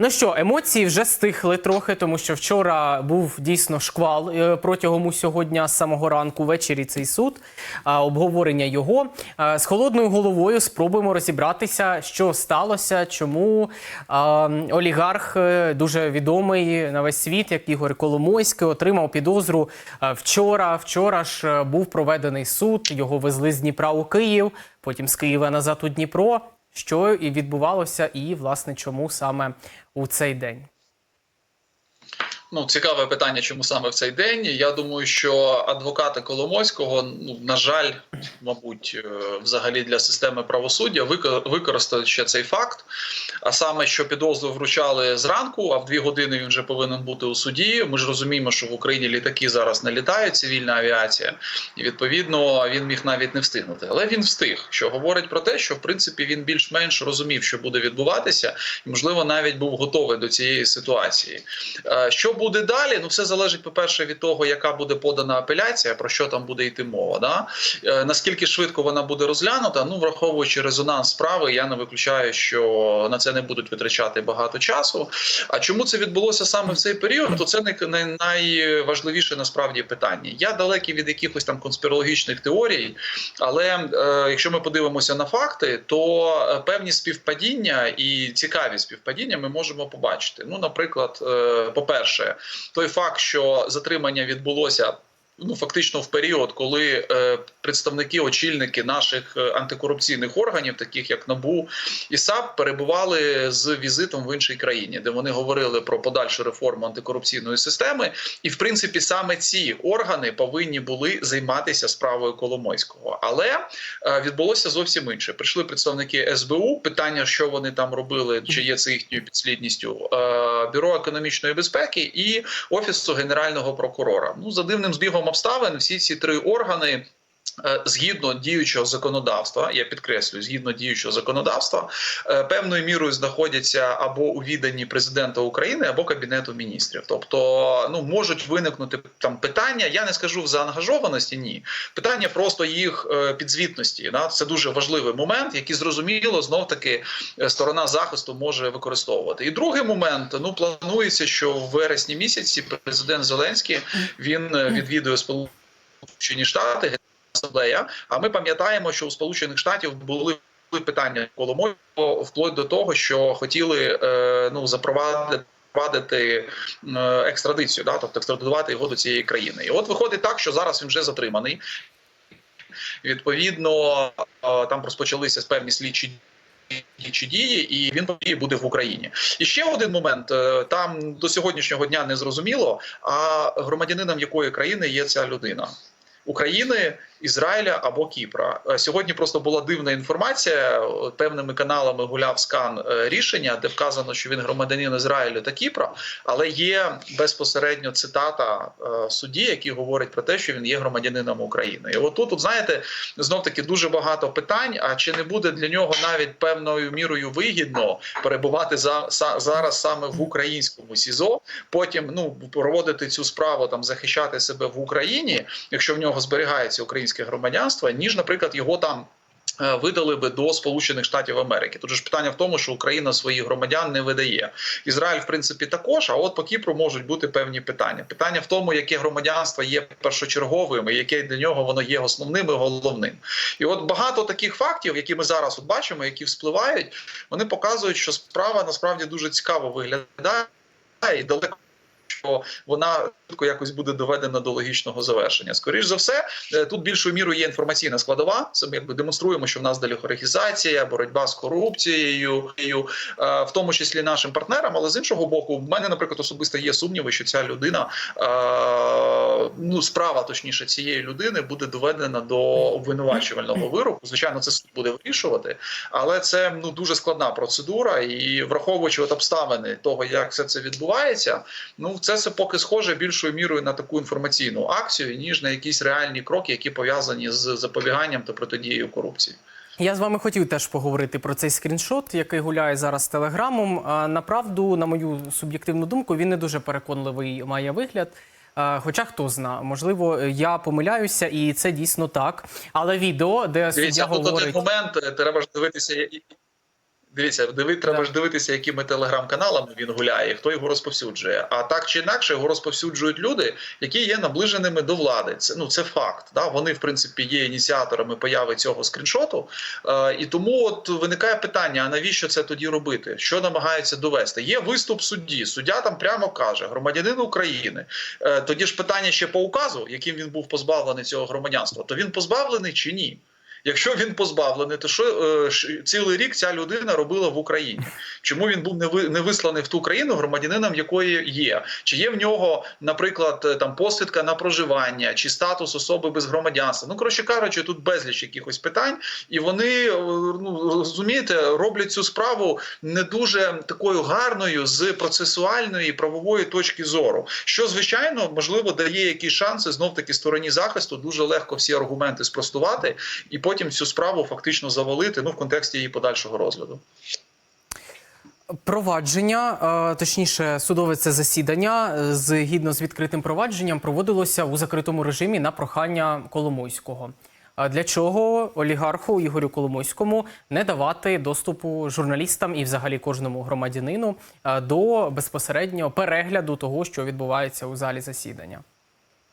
Ну що, емоції вже стихли трохи, тому що вчора був дійсно шквал е, протягом усього дня з самого ранку. Ввечері цей суд, обговорення його. З холодною головою спробуємо розібратися, що сталося, чому олігарх е, дуже відомий на весь світ, як Ігор Коломойський, отримав підозру вчора. Вчора ж е, був проведений суд. Його везли з Дніпра у Київ, потім з Києва назад у Дніпро що і відбувалося, і власне чому саме у цей день. Ну, цікаве питання, чому саме в цей день. Я думаю, що адвокати Коломойського, ну на жаль, мабуть, е, взагалі для системи правосуддя вико- використали ще цей факт. А саме, що підозру вручали зранку, а в дві години він вже повинен бути у суді. Ми ж розуміємо, що в Україні літаки зараз не літають, цивільна авіація, і відповідно він міг навіть не встигнути. Але він встиг, що говорить про те, що в принципі він більш-менш розумів, що буде відбуватися, і можливо навіть був готовий до цієї ситуації. Е, Що буде далі? Ну, все залежить, по-перше, від того, яка буде подана апеляція, про що там буде йти мова. Да? Е, Наскільки швидко вона буде розглянута? Ну, враховуючи резонанс справи, я не виключаю, що на це не будуть витрачати багато часу. А чому це відбулося саме в цей період? То це не, найважливіше насправді питання. Я далекий від якихось там конспірологічних теорій, але е, якщо ми подивимося на факти, то е, певні співпадіння і цікаві співпадіння ми можемо побачити. Ну, наприклад, е, той факт, що затримання відбулося. Ну, фактично, в період, коли е, представники, очільники наших е, антикорупційних органів, таких як НАБУ і САП, перебували з візитом в іншій країні, де вони говорили про подальшу реформу антикорупційної системи. І, в принципі, саме ці органи повинні були займатися справою Коломойського. Але е, відбулося зовсім інше. Прийшли представники СБУ. Питання, що вони там робили, чи є це їхньою підслідністю, бюро економічної безпеки і офісу генерального прокурора. Ну за дивним збігом обставин, всі ці три органи. Е, Згідно діючого законодавства, я підкреслюю, згідно діючого законодавства, е, певною мірою знаходяться або у відданні президента України, або кабінету міністрів. Тобто, ну можуть виникнути там питання. Я не скажу в заангажованості, ні питання просто їх е, підзвітності. Да? Це дуже важливий момент, який зрозуміло знов таки сторона захисту може використовувати. І другий момент ну планується, що в вересні місяці президент Зеленський він відвідує Сполучені Штати асамблея. А ми пам'ятаємо, що у Сполучених Штатів були питання Коломойського вплоть до того, що хотіли е, ну запровадити. Впровадити е, екстрадицію, да, тобто екстрадувати його до цієї країни, і от виходить так, що зараз він вже затриманий. Відповідно, е, там розпочалися певні слідчі слідчі дії, і він буде в Україні. І ще один момент: там до сьогоднішнього дня не зрозуміло, а громадянином якої країни є ця людина. України, Ізраїля або Кіпра. Е, Сьогодні просто була дивна інформація. Певними каналами гуляв скан е, рішення, де вказано, що він громадянин Ізраїлю та Кіпра, але є безпосередньо цитата е, судді, який говорить про те, що він є громадянином України. І отут, от, знаєте, знов таки дуже багато питань. А чи не буде для нього навіть певною мірою вигідно перебувати за са- зараз саме в українському СІЗО, потім ну проводити цю справу там захищати себе в Україні, якщо в нього зберігається українське громадянство, ніж, наприклад, його там. е, Видали би до Сполучених Штатів Америки. Тут ж питання в тому, що Україна своїх громадян не видає. Ізраїль, в принципі, також. А от по Кіпру можуть бути певні питання. Питання в тому, яке громадянство є першочерговим, і яке для нього воно є основним і головним. І от багато таких фактів, які ми зараз от бачимо, які вспливають, вони показують, що справа насправді дуже цікаво виглядає і далеко. Що вона якось буде доведена до логічного завершення. Скоріше за все, е, тут більшою мірою є інформаційна складова. Це ми якби демонструємо, що в нас деліхоригізація, боротьба з корупцією, е, в тому числі нашим партнерам. Але з іншого боку, в мене, наприклад, особисто є сумніви, що ця людина, е, ну справа точніше цієї людини буде доведена до обвинувачувального вироку. Звичайно, це суд буде вирішувати, але це ну дуже складна процедура, і враховуючи от обставини того, як все це відбувається, ну це все поки схоже більшою мірою на таку інформаційну акцію, ніж на якісь реальні кроки, які пов'язані з запобіганням та протидією корупції. Я з вами хотів теж поговорити про цей скріншот, який гуляє зараз з телеграмом. Направду, на мою суб'єктивну думку, він не дуже переконливий має вигляд. Хоча хто зна, можливо, я помиляюся, і це дійсно так. Але відео, де Дивіться, тут один момент е, треба ж дивитися. Дивіться, диви, треба ж дивитися, якими телеграм-каналами він гуляє, хто його розповсюджує. А так чи інакше його розповсюджують люди, які є наближеними до влади. Це ну це факт. Да? Вони, в принципі, є ініціаторами появи цього скріншоту. Е, і тому от виникає питання: а навіщо це тоді робити? Що намагаються довести? Є виступ судді. Суддя там прямо каже: громадянин України. Е, тоді ж питання ще по указу, яким він був позбавлений цього громадянства, то він позбавлений чи ні? Якщо він позбавлений, то що е, цілий рік ця людина робила в Україні? Чому він був не ви- не висланий в ту країну, громадянином якої є? Чи є в нього, наприклад, е, там посвідка на проживання, чи статус особи без громадянства? Ну коротше кажучи, тут безліч якихось питань, і вони е, ну розумієте, роблять цю справу не дуже такою гарною з процесуальної правової точки зору. Що звичайно можливо дає якісь шанси знов таки стороні захисту дуже легко всі аргументи спростувати і потім цю справу фактично завалити ну в контексті її подальшого розгляду. Провадження, е, точніше, судове це засідання, е, згідно з відкритим провадженням, проводилося у закритому режимі на прохання Коломойського. Для чого олігарху Ігорю Коломойському не давати доступу журналістам і, взагалі, кожному громадянину е, до безпосереднього перегляду того, що відбувається у залі засідання?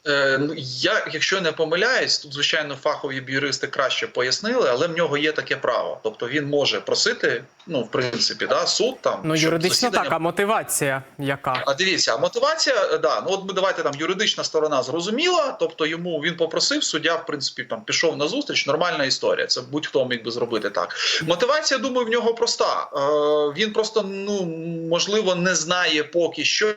Е, ну, я, якщо не помиляюсь, тут звичайно фахові юристи краще пояснили, але в нього є таке право. Тобто він може просити, ну в принципі, да, суд там Ну, щоб юридично засідання так, а мотивація яка? А дивіться, а мотивація, е, да, ну от ми давайте там юридична сторона зрозуміла. Тобто йому він попросив, суддя, в принципі, там пішов на зустріч. Нормальна історія. Це будь-хто міг би зробити так. Мотивація, думаю, в нього проста. Е, він просто ну можливо не знає поки що,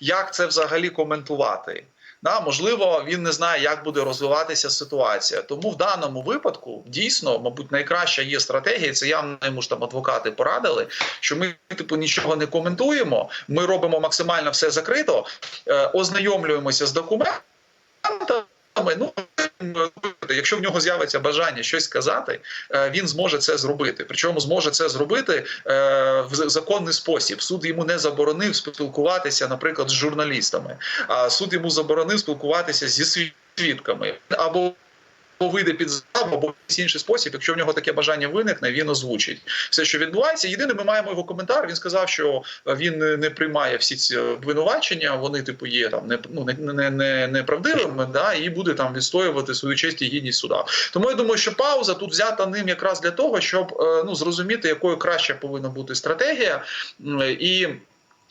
як це взагалі коментувати. Да, можливо, він не знає, як буде розвиватися ситуація. Тому в даному випадку дійсно, мабуть, найкраща є стратегія. Це явно йому ж там адвокати порадили, що ми типу нічого не коментуємо. Ми робимо максимально все закрито, е, ознайомлюємося з документами. Ну якщо в нього з'явиться бажання щось сказати, е, він зможе це зробити. Причому зможе це зробити е, в законний спосіб. Суд йому не заборонив спілкуватися, наприклад, з журналістами. А суд йому заборонив спілкуватися зі свідками або. Вийде під заставу, або в інший спосіб, якщо в нього таке бажання виникне, він озвучить все, що відбувається. Єдине, ми маємо його коментар. Він сказав, що він не, не приймає всі ці обвинувачення. Вони, типу, є там не ну не, не, не, неправдивими, да, і буде там відстоювати свою честь і гідність суда. Тому я думаю, що пауза тут взята ним якраз для того, щоб е, ну зрозуміти, якою краще повинна бути стратегія і.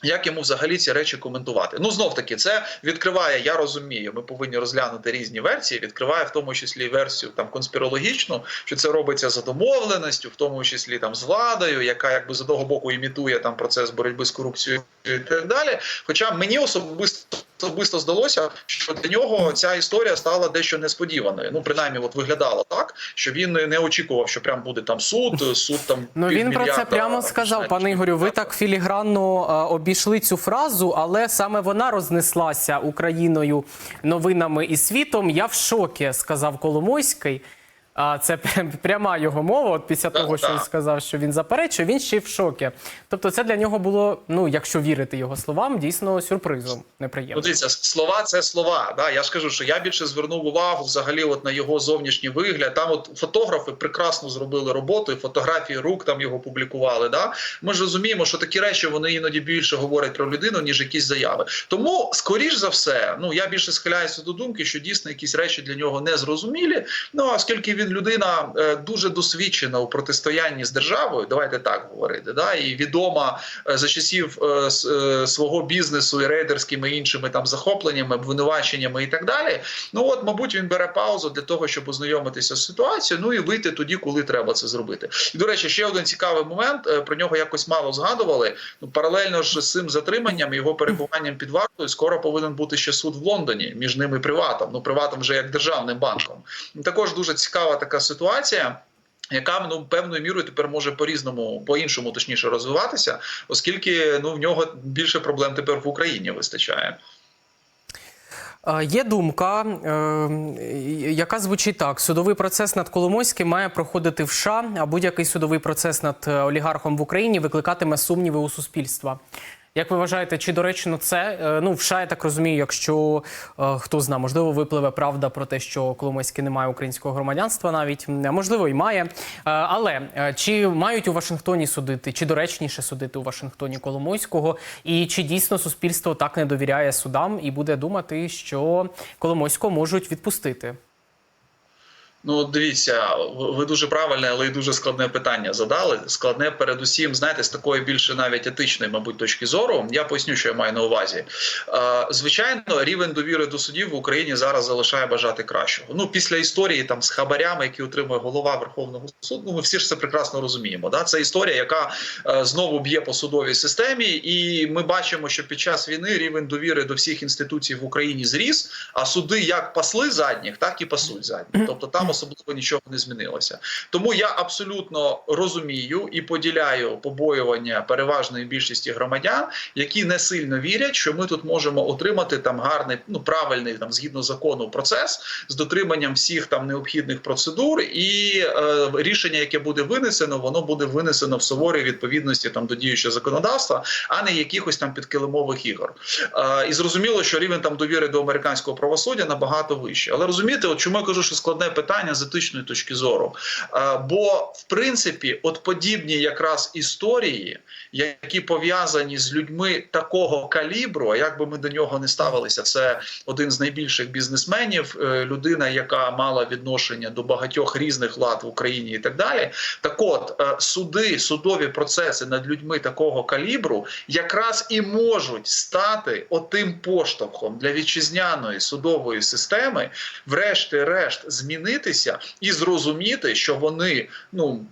Як йому взагалі ці речі коментувати? Ну знов таки, це відкриває. Я розумію. Ми повинні розглянути різні версії. Відкриває в тому числі версію там конспірологічну, що це робиться за домовленістю, в тому числі там з владою, яка якби з одного боку імітує там процес боротьби з корупцією і так далі. Хоча мені особисто особисто здалося, що для нього ця історія стала дещо несподіваною. Ну принаймні, от виглядало так, що він не очікував, що прям буде там суд, суд там Ну він про це прямо сказав, пане Ігорю. Ви так філігранно е, обійшли цю фразу, але саме вона рознеслася Україною новинами і світом. Я в шокі, сказав Коломойський. А це прям- пряма його мова. От після того, що він сказав, що він заперечує, він ще й в шокі. Тобто, це для нього було, ну якщо вірити його словам, дійсно сюрпризом Ну, неприємним. дивіться, слова це слова. Да? Я ж кажу, що я більше звернув увагу взагалі от на його зовнішній вигляд. Там от фотографи прекрасно зробили роботу, і фотографії рук там його публікували. Да? Ми ж розуміємо, що такі речі вони іноді більше говорять про людину, ніж якісь заяви. Тому, скоріш за все, ну я більше схиляюся до думки, що дійсно якісь речі для нього не зрозумілі. Ну а оскільки він людина е, дуже досвідчена у протистоянні з державою, давайте так говорити, да, і відома е, за часів е, свого бізнесу і рейдерськими іншими там захопленнями, обвинуваченнями і так далі. Ну от, мабуть, він бере паузу для того, щоб ознайомитися з ситуацією, ну і вийти тоді, коли треба це зробити. І до речі, ще один цікавий момент. Про нього якось мало згадували. Ну паралельно ж з цим затриманням, його перебуванням під вартою, скоро повинен бути ще суд в Лондоні між ними приватом. Ну приватом вже як державним банком. Також дуже цікава така ситуація. Яка ну певною мірою тепер може по різному, по іншому точніше розвиватися, оскільки ну в нього більше проблем тепер в Україні вистачає. Є думка, е, яка звучить так: судовий процес над Коломойським має проходити в США, а будь-який судовий процес над е, олігархом в Україні викликатиме сумніви у суспільства. Як ви вважаєте, чи доречно це? Е, Ну, в США, я так розумію, якщо е, хто знає, можливо, випливе правда про те, що Коломойський не має українського громадянства, навіть можливо, і має. Е, Але чи мають у Вашингтоні судити, чи доречніше судити у Вашингтоні Коломойського, і чи дійсно суспільство так не довіряє судам і буде думати, що Коломойського можуть відпустити? Ну, дивіться, ви дуже правильне, але й дуже складне питання задали. Складне, передусім, знаєте, з такої більше навіть етичної, мабуть, точки зору. Я поясню, що я маю на увазі. Е, Звичайно, рівень довіри до судів в Україні зараз залишає бажати кращого. Ну, після історії там з хабарями, які отримує голова Верховного суду, ну, ми всі ж це прекрасно розуміємо. Да? Це історія, яка е, знову б'є по судовій системі, і ми бачимо, що під час війни рівень довіри до всіх інституцій в Україні зріс, а суди як пасли задніх, так і пасуть задніх. Тобто там особливо нічого не змінилося. Тому я абсолютно розумію і поділяю побоювання переважної більшості громадян, які не сильно вірять, що ми тут можемо отримати там гарний, ну правильний там згідно закону процес з дотриманням всіх там необхідних процедур, і е, рішення, яке буде винесено, воно буде винесено в суворій відповідності там до діючого законодавства, а не якихось там підкилимових ігор. Е, і зрозуміло, що рівень там довіри до американського правосуддя набагато вищий. Але розумієте, от чому я кажу, що складне питання з етичної точки зору. Е, бо в принципі, от подібні якраз історії, які пов'язані з людьми такого калібру, а як би ми до нього не ставилися, це один з найбільших бізнесменів, е, людина, яка мала відношення до багатьох різних влад в Україні і так далі. Так от е, суди, судові процеси над людьми такого калібру якраз і можуть стати отим поштовхом для вітчизняної судової системи, врешті-решт, змінитися і зрозуміти, що вони ну.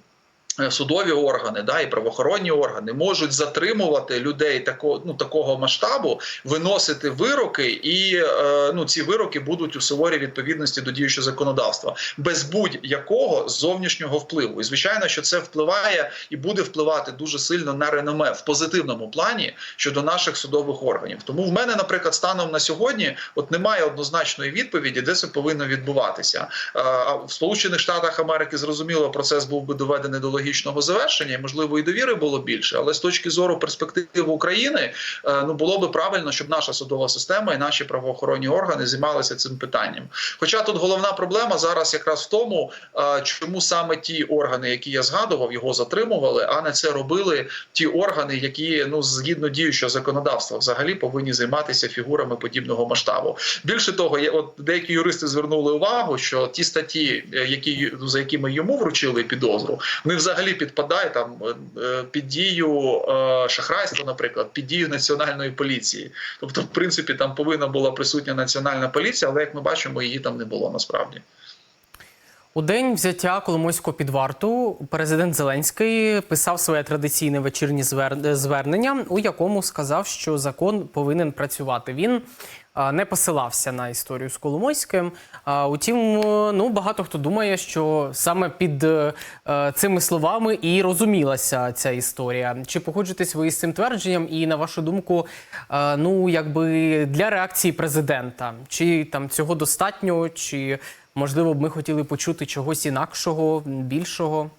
Е, Судові органи, да, і правоохоронні органи можуть затримувати людей такого ну такого масштабу, виносити вироки, і е, ну ці вироки будуть у суворій відповідності до діючого законодавства без будь-якого зовнішнього впливу. І звичайно, що це впливає і буде впливати дуже сильно на реноме в позитивному плані щодо наших судових органів. Тому в мене, наприклад, станом на сьогодні, от немає однозначної відповіді, де це повинно відбуватися. Е, в Сполучених Штатах Америки зрозуміло, процес був би доведений до логічного завершення, і можливо і довіри було більше. Але з точки зору перспективи України, е, ну було би правильно, щоб наша судова система і наші правоохоронні органи займалися цим питанням. Хоча тут головна проблема зараз якраз в тому, е, чому саме ті органи, які я згадував, його затримували, а не це робили ті органи, які ну згідно діючого законодавства взагалі повинні займатися фігурами подібного масштабу. Більше того, є от деякі юристи звернули увагу, що ті статті, е, які за якими йому вручили підозру, вони взагалі підпадають там е, під дію е, шахрайства, наприклад, під дію національної поліції. Тобто, в принципі, там повинна була присутня національна поліція, але як ми бачимо, її там не було насправді. У день взяття Коломойського під варту президент Зеленський писав своє традиційне вечірнє звер- звернення, у якому сказав, що закон повинен працювати. Він не посилався на історію з Коломойським. Утім, е, ну багато хто думає, що саме під е, е, цими словами і розумілася ця історія. Чи погоджуєтесь ви з цим твердженням? І на вашу думку, ну якби для реакції президента, чи там цього достатньо, чи можливо б ми хотіли почути чогось інакшого, більшого?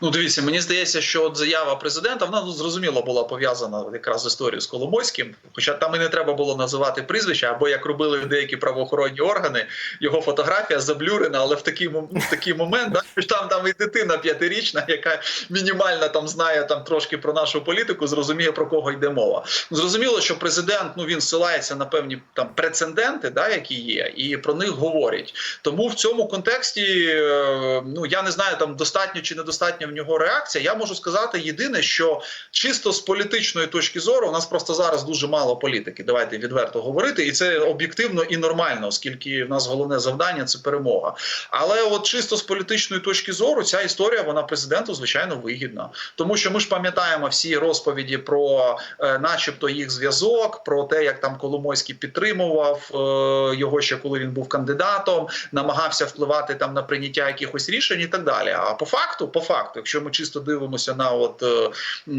Ну, дивіться, мені здається, що от заява президента вона ну, зрозуміло була пов'язана якраз з історією з Коломойським. Хоча там і не треба було називати прізвища, або як робили деякі правоохоронні органи, його фотографія заблюрена, але в такий в такий момент, да, там там і дитина п'ятирічна, яка мінімально там знає там трошки про нашу політику, зрозуміє про кого йде мова. Зрозуміло, що президент ну він ссилається на певні там прецеденти, да, які є, і про них говорять. Тому в цьому контексті е, ну я не знаю, там достатньо чи недостатньо в нього реакція. Я можу сказати єдине, що чисто з політичної точки зору, у нас просто зараз дуже мало політики. Давайте відверто говорити, і це об'єктивно і нормально, оскільки в нас головне завдання це перемога. Але от чисто з політичної точки зору, ця історія вона президенту звичайно вигідна, тому що ми ж пам'ятаємо всі розповіді про, е, начебто, їх зв'язок, про те, як там Коломойський підтримував е, його ще коли він був кандидатом, намагався впливати там на прийняття якихось рішень і так далі. А по факту, по факту, якщо ми чисто дивимося на от е,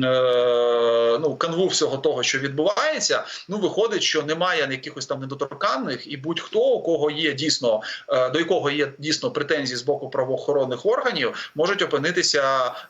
е, ну канву всього того, що відбувається, ну виходить, що немає якихось там недоторканних, і будь-хто у кого є дійсно е, до якого є дійсно претензії з боку правоохоронних органів, можуть опинитися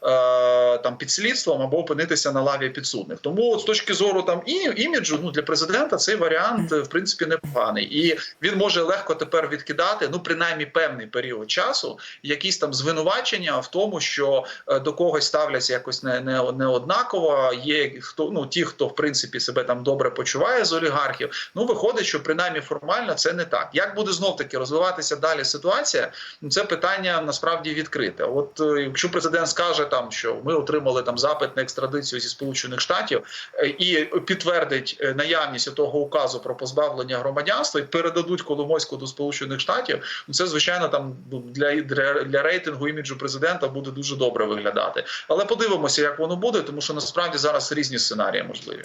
е, там під слідством або опинитися на лаві підсудних. Тому от, з точки зору там і іміджу, ну для президента цей варіант в принципі непоганий, і він може легко тепер відкидати ну принаймні певний період часу, якісь там звинувачення в тому, що е, до когось ставляться якось не, не, не однаково. Є хто ну ті, хто в принципі себе там добре почуває з олігархів. Ну виходить, що принаймні формально це не так. Як буде знов таки розвиватися далі ситуація? Ну це питання насправді відкрите. От е, якщо президент скаже там, що ми отримали там запит на екстрадицію зі сполучених штатів е, і підтвердить наявність того указу про позбавлення громадянства і передадуть Коломойську до сполучених штатів. Ну це звичайно там ну, для, для, для рейтингу іміджу президента буде дуже добре виглядати. Але подивимося, як воно буде, тому що насправді зараз різні сценарії можливі.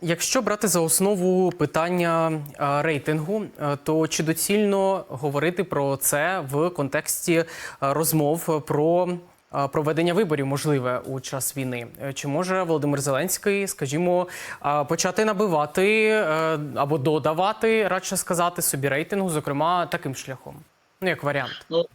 Якщо брати за основу питання рейтингу, то чи доцільно говорити про це в контексті розмов про проведення виборів можливе у час війни? Чи може Володимир Зеленський, скажімо, почати набивати або додавати, радше сказати, собі рейтингу, зокрема таким шляхом? Ну як варіант? Ну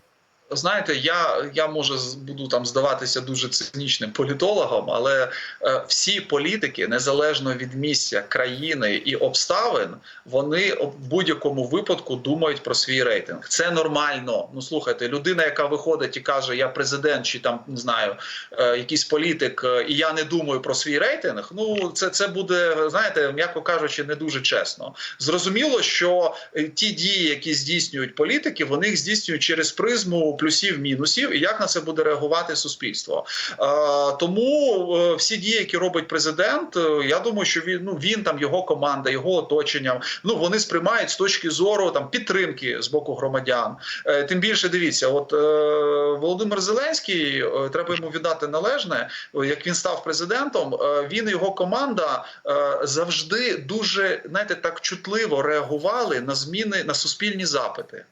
знаєте, я, я може буду там здаватися дуже цинічним політологом, але е, всі політики, незалежно від місця країни і обставин, вони в будь-якому випадку думають про свій рейтинг. Це нормально. Ну слухайте, людина, яка виходить і каже, я президент, чи там не знаю, е, якийсь політик, е, і я не думаю про свій рейтинг. Ну це, це буде, знаєте, м'яко кажучи, не дуже чесно. Зрозуміло, що е, ті дії, які здійснюють політики, вони їх здійснюють через призму плюсів, мінусів, і як на це буде реагувати суспільство. Е, тому е, всі дії, які робить президент, е, я думаю, що він ну він там його команда, його оточення, ну вони сприймають з точки зору там підтримки з боку громадян. Тим більше дивіться, от Володимир Зеленський, треба йому віддати належне, як він став президентом. він і його команда завжди дуже знаєте, так чутливо реагували на зміни на суспільні запити.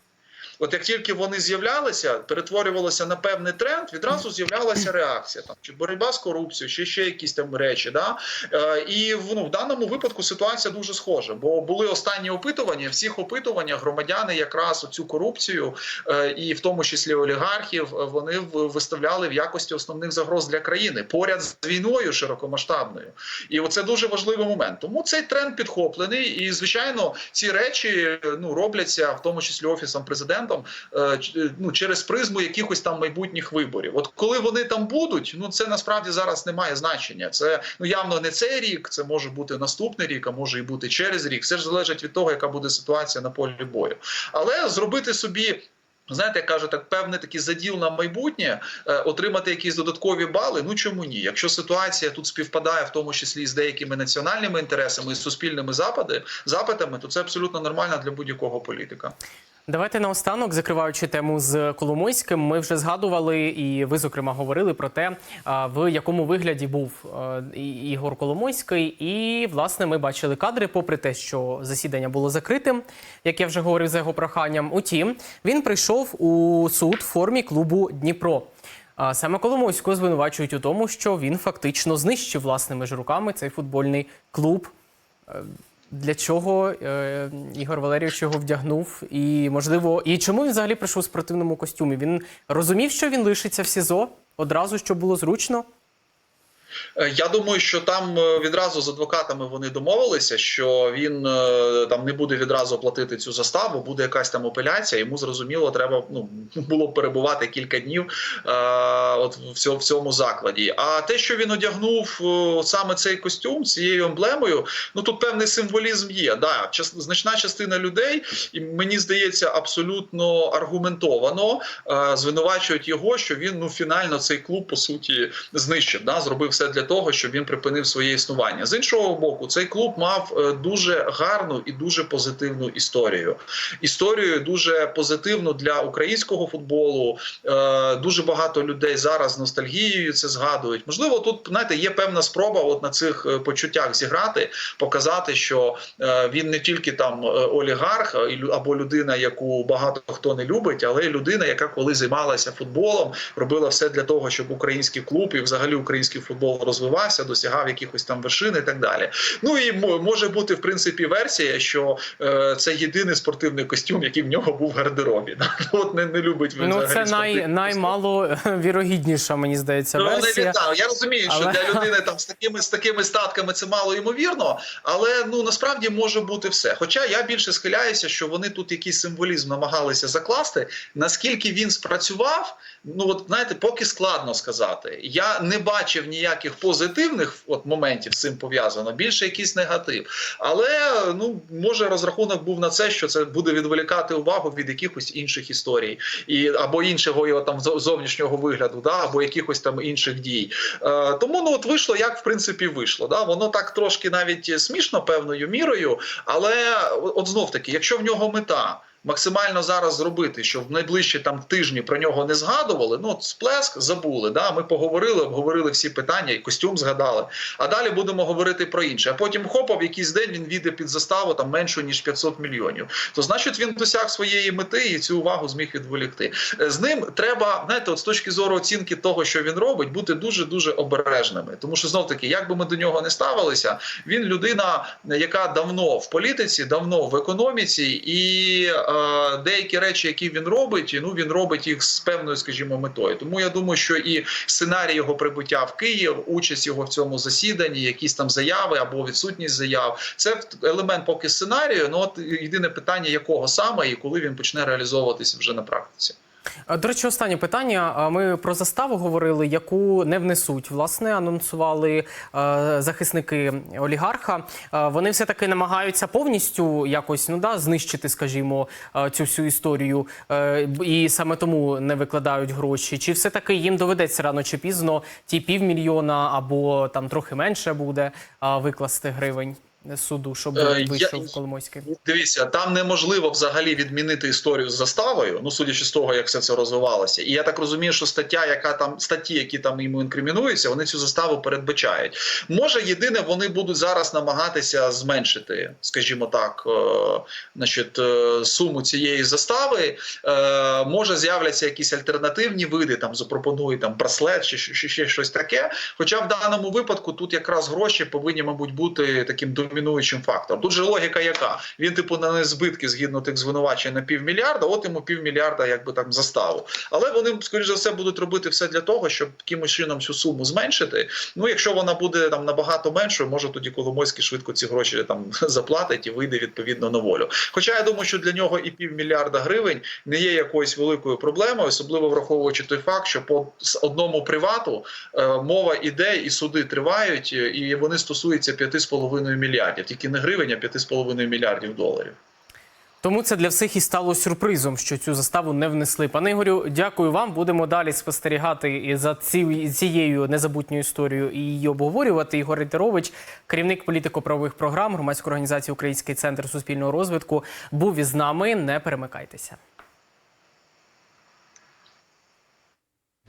От як тільки вони з'являлися, перетворювалося на певний тренд, відразу з'являлася реакція там чи боротьба з корупцією, чи ще якісь там речі. Да? Е, і ну, в даному випадку ситуація дуже схожа, бо були останні опитування. В цих опитуваннях громадяни якраз оцю корупцію, е, і в тому числі олігархів, е, вони виставляли в якості основних загроз для країни поряд з війною широкомасштабною. І оце дуже важливий момент. Тому цей тренд підхоплений, і звичайно, ці речі ну робляться в тому числі офісом президентом е, е, ну через призму якихось там майбутніх виборів. От коли вони там будуть, ну це насправді зараз не має значення. Це ну явно не цей рік, це може бути наступний рік, а може і бути через рік. Все ж залежить від того, яка буде ситуація на полі бою. Але зробити собі. Знаєте, як кажуть, так певний такий заділ на майбутнє, е, отримати якісь додаткові бали. Ну чому ні? Якщо ситуація тут співпадає, в тому числі з деякими національними інтересами і суспільними запити, запитами, то це абсолютно нормально для будь-якого політика. Давайте наостанок, закриваючи тему з Коломойським, ми вже згадували, і ви, зокрема, говорили про те, в якому вигляді був е, Ігор Коломойський. І, власне, ми бачили кадри, попри те, що засідання було закритим, як я вже говорив за його проханням. Утім, він прийшов у суд в формі клубу Дніпро. Саме Коломойського звинувачують у тому, що він фактично знищив власними ж руками цей футбольний клуб. Для чого е, Ігор Валерійович його вдягнув? І можливо, і чому він взагалі прийшов у спортивному костюмі? Він розумів, що він лишиться в СІЗО одразу, щоб було зручно. Е, Я думаю, що там е, відразу з адвокатами вони домовилися, що він е, там не буде відразу платити цю заставу, буде якась там апеляція. Йому зрозуміло, треба ну було перебувати кілька днів е, от в цьому, закладі. А те, що він одягнув саме цей костюм цією емблемою, ну тут певний символізм є. Да, значна частина людей, і мені здається, абсолютно аргументовано е, звинувачують його, що він ну фінально цей клуб по суті знищив, да, зробив все для того, щоб він припинив своє існування. З іншого боку, цей клуб мав е, дуже гарну і дуже позитивну історію. Історію дуже позитивну для українського футболу. Е, Дуже багато людей зараз ностальгією це згадують. Можливо, тут знаєте, є певна спроба от на цих е, почуттях зіграти, показати, що він не тільки там олігарх або людина, яку багато хто не любить, але й людина, яка коли займалася футболом, робила все для того, щоб український клуб і взагалі український футбол розвивався, досягав якихось там вершин і так далі. Ну і може бути в принципі версія, що е, це єдиний спортивний костюм, який в нього був в гардеробі. От не, не любить він Ну це най, наймало вірогідніша, мені здається, Ну, не версія. Я розумію, що Але- для людини там з такими з такими статками це мало ймовірно, але ну насправді може бути все. Хоча я більше схиляюся, що вони тут якийсь символізм намагалися закласти. Наскільки він спрацював, ну от знаєте, поки складно сказати. Я не бачив ніяких позитивних от моментів з цим пов'язано, більше якийсь негатив. Але ну може розрахунок був на це, що це буде відволікати увагу від якихось інших історій, і або іншого його там зо- зовнішнього вигляду, да, або якихось там інших дій. Е, тому ну от вийшло, як в принципі вийшло. Да? Воно так трошки навіть смішно певною мірою, але от знов таки, якщо в нього мета. Максимально зараз зробити, щоб в найближчі там тижні про нього не згадували. Ну сплеск забули. Да, ми поговорили, обговорили всі питання, і костюм згадали. А далі будемо говорити про інше. А потім хопа, в якийсь день він війде під заставу там меншу ніж 500 мільйонів. То значить він досяг своєї мети і цю увагу зміг відволікти. Е, З ним треба, знаєте, от з точки зору оцінки того, що він робить, бути дуже дуже обережними. Тому що знов таки, як би ми до нього не ставилися, він людина, яка давно в політиці, давно в економіці, і е, деякі речі, які він робить, ну він робить їх з певною, скажімо, метою. Тому я думаю, що і сценарій його прибуття в Київ, участь його в цьому засіданні, якісь там заяви або відсутність заяв, це елемент поки сценарію. Ну от єдине питання, якого саме і коли він почне реалізовуватися вже на практиці. А, До речі, останнє питання. А, Ми про заставу говорили, яку не внесуть. Власне, анонсували е, захисники олігарха. Е, Вони все таки намагаються повністю якось ну да знищити, скажімо, е, цю всю історію, е, і саме тому не викладають гроші. Чи все таки їм доведеться рано чи пізно ті півмільйона або там трохи менше буде е, викласти гривень суду, щоб Е, я- Коломойський? Дивіться, там неможливо взагалі відмінити історію з заставою, ну судячи з того, як все це розвивалося. І я так розумію, що стаття, яка там статті, які там йому інкримінуються, вони цю заставу передбачають. Може, єдине, вони будуть зараз намагатися зменшити, скажімо так, е, значить, е, суму цієї застави. Е, може, з'являться якісь альтернативні види, там запропонують там браслет чи ще щось таке. Хоча в даному випадку тут якраз гроші повинні, мабуть, бути таким домінуючим фактором. Тут же логіка яка? Він, типу, нанес збитки згідно тих звинувачень на півмільярда, от йому півмільярда, якби там заставу. Але вони, скоріш за все, будуть робити все для того, щоб якимось чином цю суму зменшити. Ну, якщо вона буде там набагато меншою, може тоді Коломойський швидко ці гроші там заплатить і вийде відповідно на волю. Хоча я думаю, що для нього і півмільярда гривень не є якоюсь великою проблемою, особливо враховуючи той факт, що по одному привату е, мова іде, і суди тривають, е, і вони стосуються 5,5 мільярдів, тільки не гривень, а 5,5 мільярдів доларів. Тому це для всіх і стало сюрпризом, що цю заставу не внесли. Пане Ігорю, дякую вам. Будемо далі спостерігати за цією незабутньою історією і її обговорювати. Ігор Рейтерович, керівник політико-правових програм громадської організації Український центр суспільного розвитку, був із нами. Не перемикайтеся.